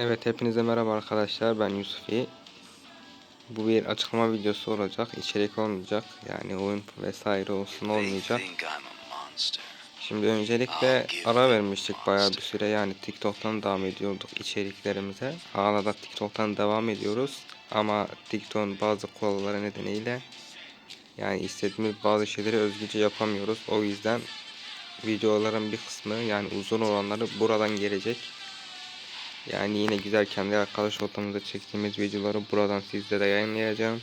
Evet hepinize merhaba arkadaşlar ben Yusufi. Bu bir açıklama videosu olacak. içerik olmayacak. Yani oyun vesaire olsun olmayacak. Şimdi öncelikle ara vermiştik bayağı bir süre yani TikTok'tan devam ediyorduk içeriklerimize. Hala da TikTok'tan devam ediyoruz. Ama TikTok'un bazı kuralları nedeniyle yani istediğimiz bazı şeyleri özgürce yapamıyoruz. O yüzden videoların bir kısmı yani uzun olanları buradan gelecek. Yani yine güzel kendi arkadaş ortamımızda çektiğimiz videoları buradan sizlere yayınlayacağım.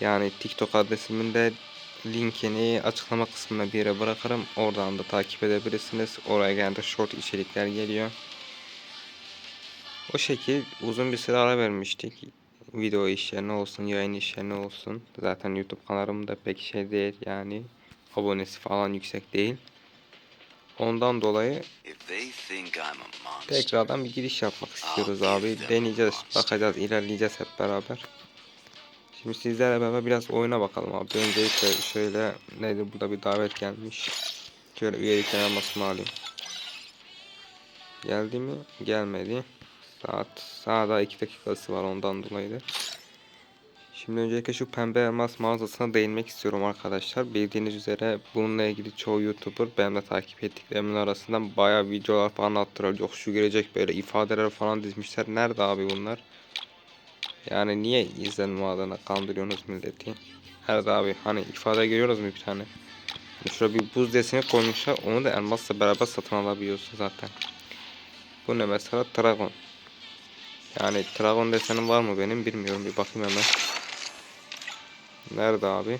Yani TikTok adresimin de linkini açıklama kısmına bir yere bırakırım. Oradan da takip edebilirsiniz. Oraya genelde short içerikler geliyor. O şekil uzun bir süre ara vermiştik. Video işlerine olsun, yayın işlerine olsun. Zaten YouTube kanalım da pek şey değil yani. Abonesi falan yüksek değil. Ondan dolayı tekrardan bir giriş yapmak istiyoruz abi. Deneyeceğiz, bakacağız, ilerleyeceğiz hep beraber. Şimdi sizlerle beraber biraz oyuna bakalım abi. Öncelikle şöyle neydi burada bir davet gelmiş. Şöyle üyelik elmasını alayım. Geldi mi? Gelmedi. Saat sağda 2 dakikası var ondan dolayı da. Şimdi öncelikle şu pembe elmas mağazasına değinmek istiyorum arkadaşlar. Bildiğiniz üzere bununla ilgili çoğu YouTuber benim de takip ettiklerimin arasından bayağı videolar falan attırıyor. Yok şu gelecek böyle ifadeler falan dizmişler. Nerede abi bunlar? Yani niye izlenme adına kandırıyorsunuz milleti? Nerede abi? Hani ifade görüyoruz mu bir tane? Hani şurada bir buz deseni koymuşlar. Onu da elmasla beraber satın alabiliyorsun zaten. Bu ne mesela? Dragon. Yani Dragon desenim var mı benim bilmiyorum. Bir bakayım hemen. Nerede abi?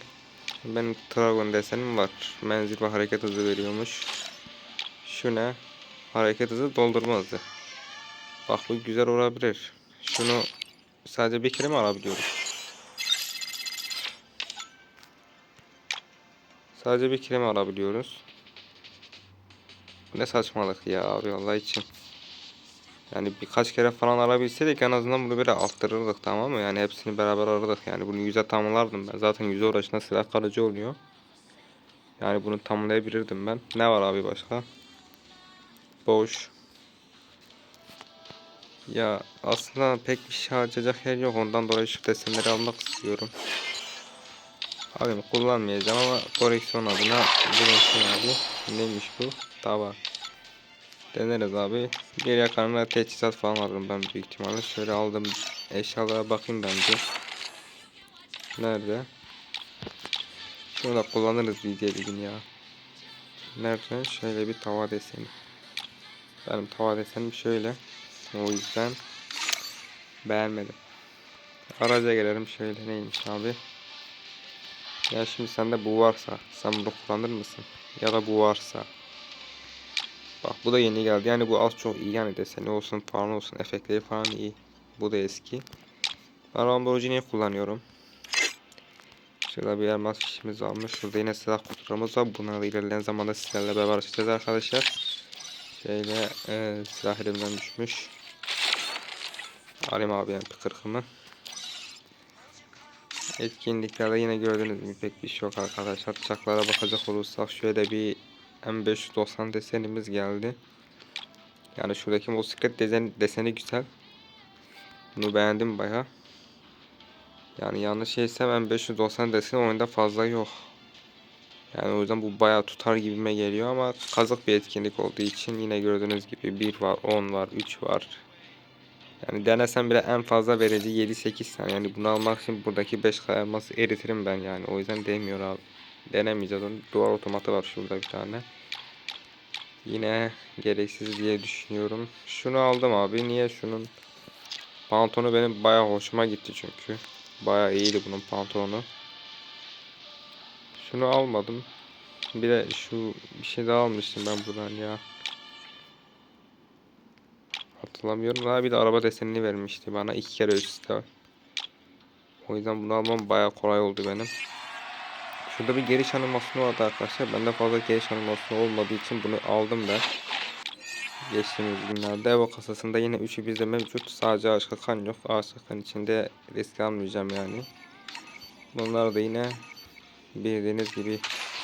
Benim Dragon desenim var. Menzil ve hareket hızı veriyormuş. Şu ne? Hareket hızı doldurma hızı. Bak bu güzel olabilir. Şunu sadece bir kere mi alabiliyoruz? Sadece bir kere mi alabiliyoruz? Bu ne saçmalık ya abi Allah için. Yani birkaç kere falan alabilseydik en azından bunu böyle arttırırdık tamam mı? Yani hepsini beraber aradık. Yani bunu yüze tamamlardım ben. Zaten yüze uğraşında silah kalıcı oluyor. Yani bunu tamamlayabilirdim ben. Ne var abi başka? Boş. Ya aslında pek bir şey harcayacak yer yok. Ondan dolayı şu desenleri almak istiyorum. Abi kullanmayacağım ama koleksiyon adına bulunsun abi. Neymiş bu? Tava. Deneriz abi. Geriye kalanına teçhizat falan alırım ben büyük ihtimalle. Şöyle aldım eşyalara bakayım bence. Nerede? Şunu da kullanırız video bir gün ya. Nerede? Şöyle bir tava deseni. Benim tava desenim şöyle. O yüzden beğenmedim. Araca gelelim şöyle neymiş abi. Ya şimdi sende bu varsa sen bunu kullanır mısın? Ya da bu varsa Bak bu da yeni geldi. Yani bu az çok iyi yani deseni olsun falan olsun. Efektleri falan iyi. Bu da eski. Ben Lamborghini kullanıyorum. Şurada bir elmas fişimiz varmış. Şurada yine silah kutularımız var. Bunları ilerleyen zamanda sizlerle beraber açacağız arkadaşlar. Şöyle e, silah elimden düşmüş. Alayım abi MP40'ımı. Etkinliklerde yine gördüğünüz gibi pek bir şey yok arkadaşlar. Çaklara bakacak olursak şöyle bir M590 desenimiz geldi. Yani şuradaki motosiklet desen, deseni güzel. Bunu beğendim baya. Yani yanlış şeysem M590 deseni oyunda fazla yok. Yani o yüzden bu baya tutar gibime geliyor ama kazık bir etkinlik olduğu için yine gördüğünüz gibi 1 var, 10 var, 3 var. Yani denesem bile en fazla vereceği 7-8 tane. Yani bunu almak için buradaki 5 kayması eritirim ben yani. O yüzden değmiyor abi. Denemeyeceğiz onu. Duvar otomatı var şurada bir tane. Yine gereksiz diye düşünüyorum. Şunu aldım abi. Niye şunun pantolonu benim baya hoşuma gitti çünkü. Baya iyiydi bunun pantolonu. Şunu almadım. Bir de şu bir şey daha almıştım ben buradan ya. Hatırlamıyorum. Daha bir de araba desenini vermişti bana iki kere üst üste. O yüzden bunu almam baya kolay oldu benim. Şurada bir giriş animasyonu vardı arkadaşlar. Bende fazla giriş animasyonu olmadığı için bunu aldım ben. Geçtiğimiz günlerde Evo kasasında yine 3'ü bizde mevcut. Sadece ağaç kakan yok. Ağaç kakan içinde risk almayacağım yani. Bunlar da yine bildiğiniz gibi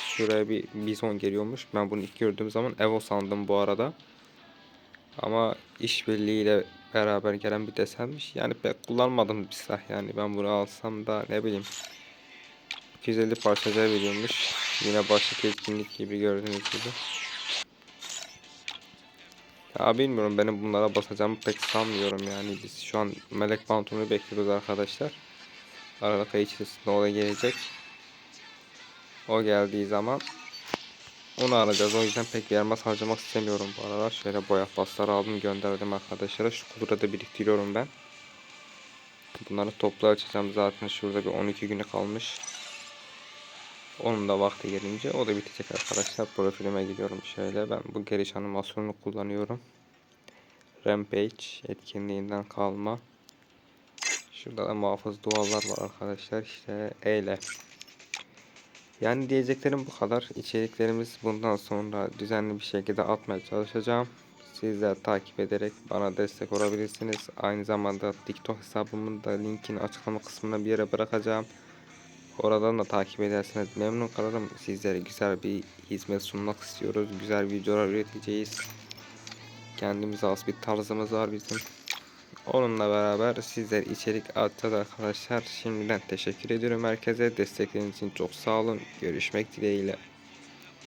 şuraya bir bizon geliyormuş. Ben bunu ilk gördüğüm zaman Evo sandım bu arada. Ama işbirliğiyle beraber gelen bir desenmiş. Yani pek kullanmadım bir silah yani. Ben bunu alsam da ne bileyim. 250 parçacığa veriyormuş. Yine başka etkinlik gibi gördüğünüz gibi. Ya bilmiyorum benim bunlara basacağımı pek sanmıyorum yani. Biz şu an melek pantolonu bekliyoruz arkadaşlar. Aralık ayı içerisinde o da gelecek. O geldiği zaman onu alacağız. O yüzden pek yermez harcamak istemiyorum bu aralar. Şöyle boya pasları aldım gönderdim arkadaşlara. Şu kudura da biriktiriyorum ben. Bunları toplu açacağım zaten şurada bir 12 günü kalmış. Onun da vakti gelince o da bitecek arkadaşlar. Profilime gidiyorum şöyle. Ben bu geliş animasyonunu kullanıyorum. Rampage etkinliğinden kalma. Şurada da muhafız dualar var arkadaşlar. İşte eyle. Yani diyeceklerim bu kadar. İçeriklerimiz bundan sonra düzenli bir şekilde atmaya çalışacağım. Sizler takip ederek bana destek olabilirsiniz. Aynı zamanda TikTok hesabımın da linkini açıklama kısmına bir yere bırakacağım. Oradan da takip ederseniz memnun kalırım. Sizlere güzel bir hizmet sunmak istiyoruz. Güzel videolar üreteceğiz. Kendimize has bir tarzımız var bizim. Onunla beraber sizler içerik atacağız arkadaşlar. Şimdiden teşekkür ediyorum herkese. Destekleriniz için çok sağ olun. Görüşmek dileğiyle.